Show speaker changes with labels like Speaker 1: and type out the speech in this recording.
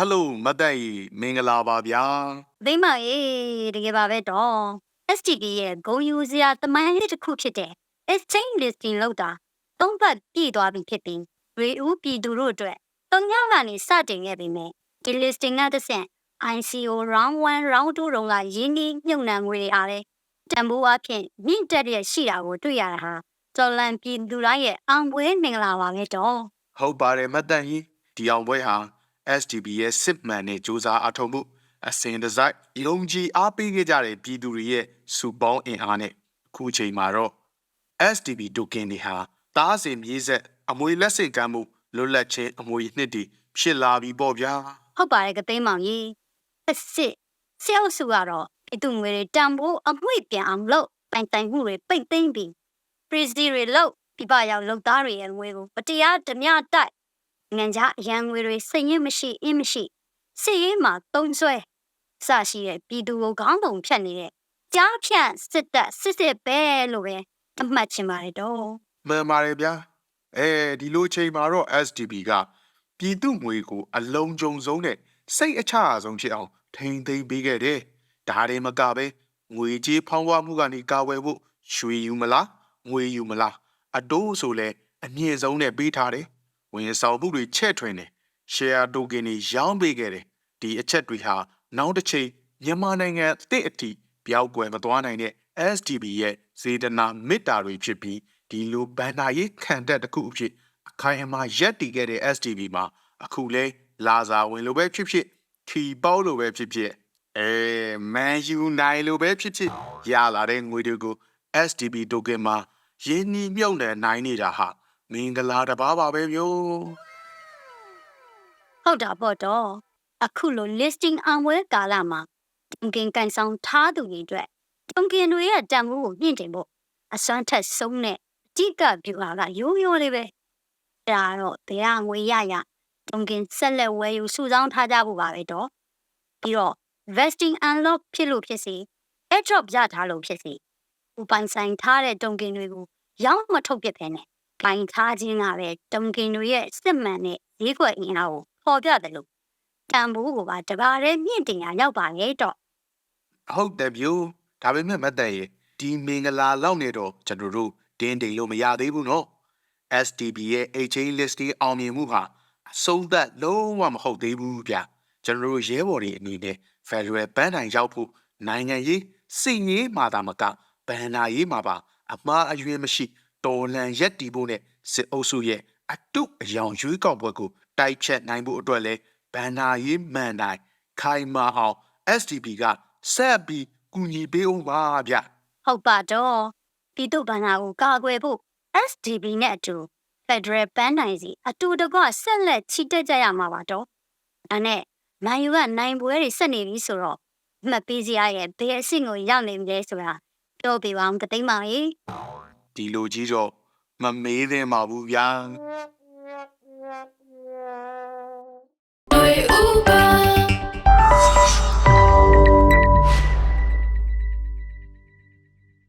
Speaker 1: ဟယ်လိုမတ်တက်ကြီးမင်္ဂလာပါဗျာ
Speaker 2: သိမရေတကယ်ပါပဲတော့ STD ရဲ့ဂုံယူစရာတမိုင်းလေးတစ်ခုဖြစ်တဲ့ exchange listing လောက်တာသုံးပတ်ပြည့်သွားပြီဖြစ်ပြီးရေဦးပြည်သူတို့အတွက်တုံညောင်းကနေစတင်ခဲ့ပြီမဲ့ဒီ listing ကတစ်ဆင့် ICO round 1 round 2တုန်းကရင်းနှီးမြုပ်နှံငွေတွေအားလဲတန်ဖိုးအဖြစ်မြင့်တက်တဲ့ရှိတာကိုတွေ့ရတာဟာတော်လန်ပြည်သူတိုင်းရဲ့အောင်ပွဲမင်္ဂလာပါပဲတော့
Speaker 1: ဟုတ်ပါတယ်မတ်တက်ကြီးဒီအောင်ပွဲဟာ STB ရဲ့စစ်မှန်တဲ့စူးစမ်းအထောက်မှုအစင်ဒီဇိုင်းယုံကြည်အားပေးခဲ့ကြတဲ့ပြည်သူတွေရဲ့စုပေါင်းအင်အားနဲ့အခုချိန်မှာတော့ STB တိုကင်တွေဟာတားစင်မြေးဆက်အမွေလက်စင်ကမ်းမှုလွတ်လပ်ခြင်းအမွေနှစ်တွေဖြစ်လာပြီပေါ့ဗျာ
Speaker 2: ဟုတ်ပါတယ်ကသိမ်းမောင်ကြီးအစ်စစ်ဆဲအုပ်စုကတော့အတူငွေတွေတန်ဖိုးအမွေပြန်အောင်လုပ်ပိုင်တိုင်မှုတွေပိတ်သိမ်းပြီးပရီစီတွေလုပ်ပြပရောက်လုပ်သားတွေရဲ့ငွေကိုပတရားဓမြတိုက် ငံကြအရန်ငွေတွေစိတ်ရင်းမရှိအင်းမရှိစစ်ရေးမှာတုံးဆွဲစရှိတဲ့ပြည်သူကိုခေါင်းပုံဖြတ်နေတဲ့ကြားဖြန့်စစ်တပ်စစ်စစ်ပဲလို့ပဲအမှတ်ချင်ပါတယ်တော့
Speaker 1: မှန်ပါတယ်ဗျာအဲဒီလိုချိန်မှာတော့ STB ကပြည်သူငွေကိုအလုံးကြုံဆုံးနဲ့စိတ်အချအဆုံးဖြစ်အောင်ထိမ့်သိမ်းပေးခဲ့တယ်ဒါတွေမကပဲငွေကြေးဖောင်းပွားမှုကနေကာဝယ်ဖို့ရွှေယူမလားငွေယူမလားအတိုးဆိုလဲအမြင့်ဆုံးနဲ့ပေးထားတယ် ဝင်ဆောင်မှုတွေချဲ့ထွင်တယ် share token တွေရောင်းပေးခဲ့တယ်ဒီအချက်တွေဟာနောက်တစ်ချိန်မြန်မာနိုင်ငံအသစ်အထိပျောက်ကွယ်မသွားနိုင်တဲ့ STB ရဲ့စေတနာမေတ္တာတွေဖြစ်ပြီးဒီလိုဘန်နာရေးခံတက်တစ်ခုအဖြစ်အခိုင်အမာရက်တည်ခဲ့တဲ့ STB မှာအခုလဲလာစာဝင်လိုပဲဖြစ်ဖြစ်ခီပေါလိုပဲဖြစ်ဖြစ်အဲမန်ယူနိုင်လိုပဲဖြစ်ဖြစ်ရလာတဲ့ငွေတွေကို STB token မှာရင်းနှီးမြုပ်နှံနိုင်နေတာဟာ မင်္ဂလာတစ်ပါးပါပဲမျိုး
Speaker 2: ဟုတ်တာပေါ့တော့အခုလို listing အောင်ပွဲကာလမှာတုံကင်ကန်ဆောင်ထားသူတွေအတွက်တုံကင်တွေရဲ့တန်ဖိုးကိုမြင့်တင်ဖို့အစွမ်းထက်ဆုံးတဲ့အဓိကဗျူဟာကရိုးရိုးလေးပဲဒါတော့တရားငွေရရတုံကင်ဆက်လက်ဝယ်ယူစုဆောင်းထားကြဖို့ပါပဲတော့ပြီးတော့ vesting unlock ဖြစ်လို့ဖြစ်စီ airdrop ရထားလို့ဖြစ်စီဥပိုင်ဆိုင်ထားတဲ့တုံကင်တွေကိုရောင်းမထုတ်ပြစ်ဖ ೇನೆ ပိုင်ထားခြင်းကပဲတုံကင်တွေရဲ့စစ်မှန်တဲ့ဈေးကွက်အင်အားကိုပေါ်ပြတယ်လို့တန်ဖိုးကိုပါတပါးရဲမြင့်တင်ရရောက်ပါလေတော့
Speaker 1: ဟုတ်တယ်ဗျို့ဒါပေမဲ့မတ်တန်ရေဒီမင်္ဂလာလောက်နေတော့ကျွန်တော်တို့တင်းတိမ်လို့မရသေးဘူးနော် STB ရဲ့ exchange listing အောင်မြင်မှုဟာအဆုံးသတ်လုံးဝမဟုတ်သေးဘူးဗျကျွန်တော်တို့ရဲဘော်တွေအနေနဲ့ Federal ဘန်းတိုင်ရောက်ဖို့နိုင်ငံရေးစိတ်ငြိမ်းမာတာမကဘန်နာရေးမှာပါအမှားအယွင်းမရှိ တော်လန်ရက်တီဖို့နဲ့စစ်အုပ်စုရဲ့အတုအယောင်ရွေးကောက်ပွဲကိုတိုက်ဖြတ်နိုင်ဖို့အတွက်လဲဘန်နာရေးမှန်တိုင်းခိုင်မာအောင် STB ကဆက်ပြီးကူညီပေးအောင်ပါဗျ
Speaker 2: ဟုတ်ပါတော့ပြည်သူ့ဘဏ္ဍာကိုကာကွယ်ဖို့ SDB နဲ့အတူ Federal ဘန်းနိုင်စီအတူတကွဆက်လက်ချီတက်ကြရမှာပါတော့ဒါနဲ့နိုင်ယူကနိုင်ပွဲတွေဆက်နေပြီဆိုတော့မှတ်ပေးစရာရဲ့ဘယ်အဆင့်ကိုရောက်နေပြီလဲဆိုတာပြောပြပါအောင်ကသိမ်းပါရေ
Speaker 1: ဒီလိုကြီးတော့မမေးသင့်ပါဘူးဗျာ